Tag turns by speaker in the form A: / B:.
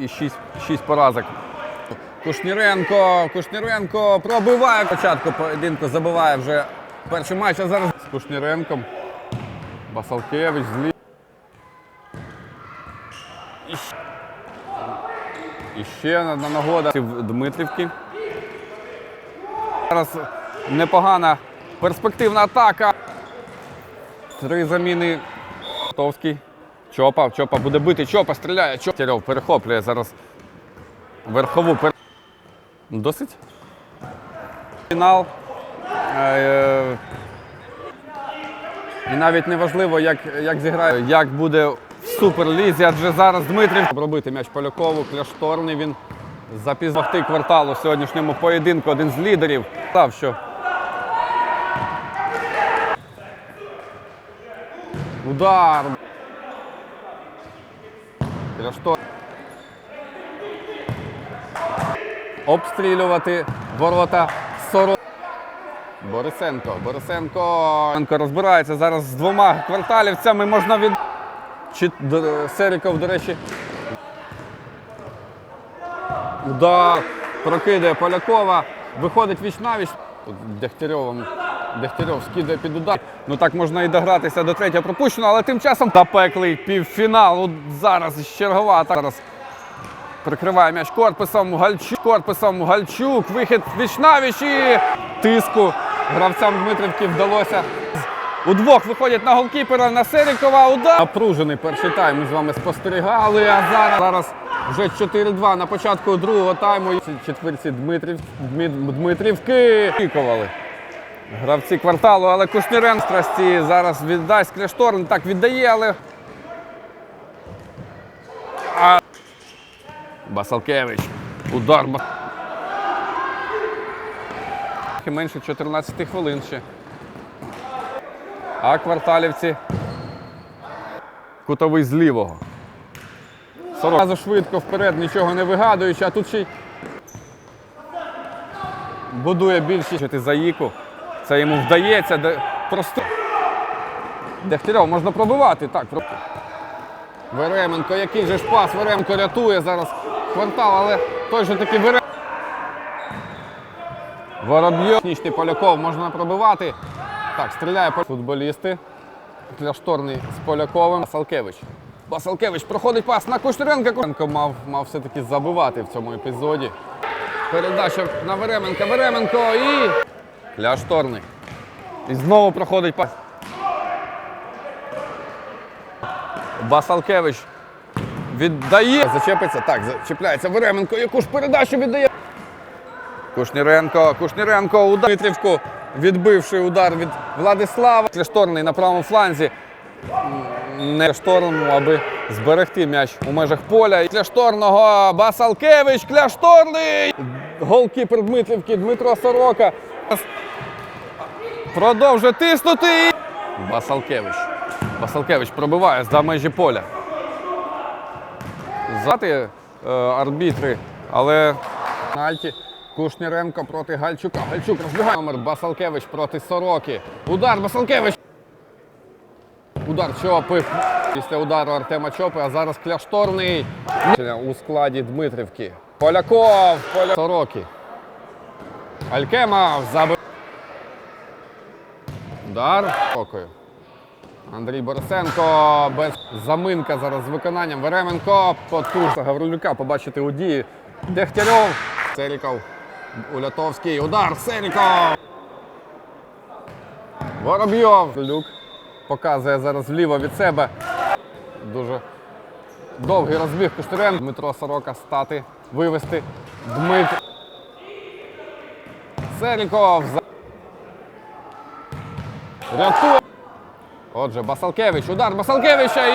A: і 6, 6 поразок. Кушніренко, Кушніренко пробиває початку поєдинку, забиває вже перший матч, а зараз з Кушніренком. Басалкевич злі. І ще одна нагода в Дмитрівки. Зараз непогана перспективна атака. Три заміни. Товський. Чопа, Чопа буде бити, Чопа стріляє. Чопа. Терев перехоплює зараз верхову. пер- Досить. Фінал. Е, І навіть не важливо, як, як зіграє, як буде в суперлізі, адже зараз Дмитрів робити м'яч Полякову, кляшторний він запізнахти кварталу в сьогоднішньому поєдинку, один з лідерів. Сказав, що удар. Кляштор. Обстрілювати ворота Соро. Борисенко, Борисенко. Розбирається зараз з двома кварталівцями. Можна від. Чи Серіков, до речі. Удар прокидає Полякова. Виходить віч навіч. Тут Дегтярьовим. Дегтярьов скидає під удар. Ну так можна і догратися до третього пропущеного, але тим часом запеклий півфінал. От зараз чергова атака. Зараз Прикриває м'яч корпусом Гальчук. Корпусом Гальчук. Вихід вічнавіч і тиску. Гравцям Дмитрівки вдалося. Удвох виходять на голкіпера на Серікова. Удар. Напружений перший тайм. Ми з вами спостерігали. А зараз, зараз вже 4-2 на початку другого тайму. Четвірці Дмитрів, Дмитрівки. Кікували. Гравці кварталу, але Кушнірен в страсті зараз віддасть Кляшторн. Так віддає, але Басалкевич. Удар. Менше 14 хвилин ще. А кварталівці. Кутовий з лівого. Сорок. Разу швидко вперед, нічого не вигадуючи, а тут ще й будує більшість заїку. Це йому вдається. Де... Просто. Дегтярьов можна пробивати. Так, про- Веременко, який же ж пас, Веременко рятує зараз квартал, але той же таки Веременко. Воробйов. Нічний Поляков можна пробивати. Так, стріляє футболісти. Кляшторний з Поляковим. Басалкевич. Басалкевич проходить пас на Кушніренка. Кушніренко мав, мав все-таки забивати в цьому епізоді. Передача на Веременка. Веременко і. Кляшторний. І знову проходить пас. Басалкевич віддає. Зачепиться. Так, зачепляється Веременко. Яку ж передачу віддає? Кушніренко, Кушніренко, удар Дмитрівку, відбивши удар від Владислава. Кляшторний на правому фланзі. Не шторному, аби зберегти м'яч у межах поля. Кляшторного Басалкевич, Кляшторний! Голкіпер Дмитрівки Дмитро Сорока. Продовжує тиснути. Басалкевич. Басалкевич пробиває за межі поля. Зати е, арбітри, але Нальті. Кушніренко проти Гальчука. Гальчук розбігає номер Басалкевич проти Сороки. Удар Басалкевич. Удар Чопи. Після удару Артема Чопи, а зараз кляшторний. У складі Дмитрівки. Поляков. Поля... Сороки. Алькема забив. Удар. Окою. Андрій Борисенко без заминка зараз з виконанням. Веременко потужна Гаврилюка побачити у дії. Дегтярьов. Серіков. Улятовський. Удар. Серіков. Воробйов. Люк показує зараз вліво від себе. Дуже довгий розбіг Куштерен. Дмитро Сорока стати, вивести. Дмитро. Серіков. Рятує. Отже, Басалкевич, удар Басалкевича